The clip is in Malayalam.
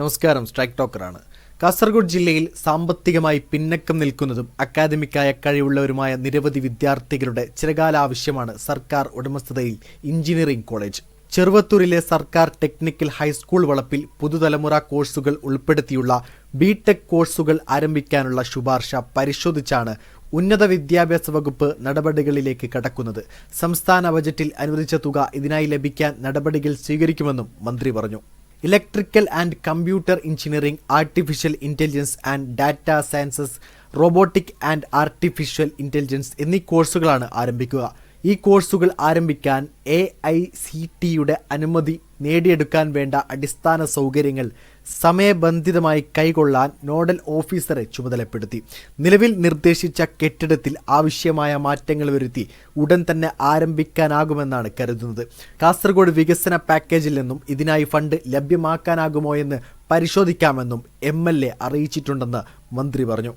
നമസ്കാരം സ്ട്രൈക്ക് ടോക്കറാണ്. കാസർഗോഡ് ജില്ലയിൽ സാമ്പത്തികമായി പിന്നക്കം നിൽക്കുന്നതും അക്കാദമിക്കായ കഴിവുള്ളവരുമായ നിരവധി വിദ്യാർത്ഥികളുടെ ചിരകാല ആവശ്യമാണ് സർക്കാർ ഉടമസ്ഥതയിൽ എഞ്ചിനീയറിംഗ് കോളേജ്. ചെറുവത്തൂരിലെ സർക്കാർ ടെക്നിക്കൽ ഹൈസ്കൂൾ വളപ്പിൽ പുതുതലമുറ കോഴ്സുകൾ ഉൾപ്പെടുത്തിയുള്ള ബി ടെക് കോഴ്സുകൾ ആരംഭിക്കാനുള്ള ശുപാർശ പരിശോധിച്ചാണ് ഉന്നത വിദ്യാഭ്യാസ വകുപ്പ് നടപടികളിലേക്ക് കടക്കുന്നത്. സംസ്ഥാന ബജറ്റിൽ അനുവദിച്ച തുക ഇതിനായി ലഭിക്കാൻ നടപടികൾ സ്വീകരിക്കുമെന്നും മന്ത്രി പറഞ്ഞു. Electrical and computer engineering artificial intelligence and data sciences robotic and artificial intelligence എന്നീ കോഴ്സുകളാണ് ആരംഭിക്കുക. ഈ കോഴ്സുകൾ ആരംഭിക്കാൻ എ ഐ സി ടിയുടെ അനുമതി നേടിയെടുക്കാൻ വേണ്ട അടിസ്ഥാന സൗകര്യങ്ങൾ സമയബന്ധിതമായി കൈകൊള്ളാൻ നോഡൽ ഓഫീസറെ ചുമതലപ്പെടുത്തി. നിലവിൽ നിർദ്ദേശിച്ച കെട്ടിടത്തിൽ ആവശ്യമായ മാറ്റങ്ങൾ വരുത്തി ഉടൻ തന്നെ ആരംഭിക്കാനാകുമെന്നാണ് കരുതുന്നത്. കാസർഗോഡ് വികസന പാക്കേജിൽ നിന്നും ഇതിനായി ഫണ്ട് ലഭ്യമാക്കാനാകുമോ എന്ന് പരിശോധിക്കാമെന്നും എം അറിയിച്ചിട്ടുണ്ടെന്ന് മന്ത്രി പറഞ്ഞു.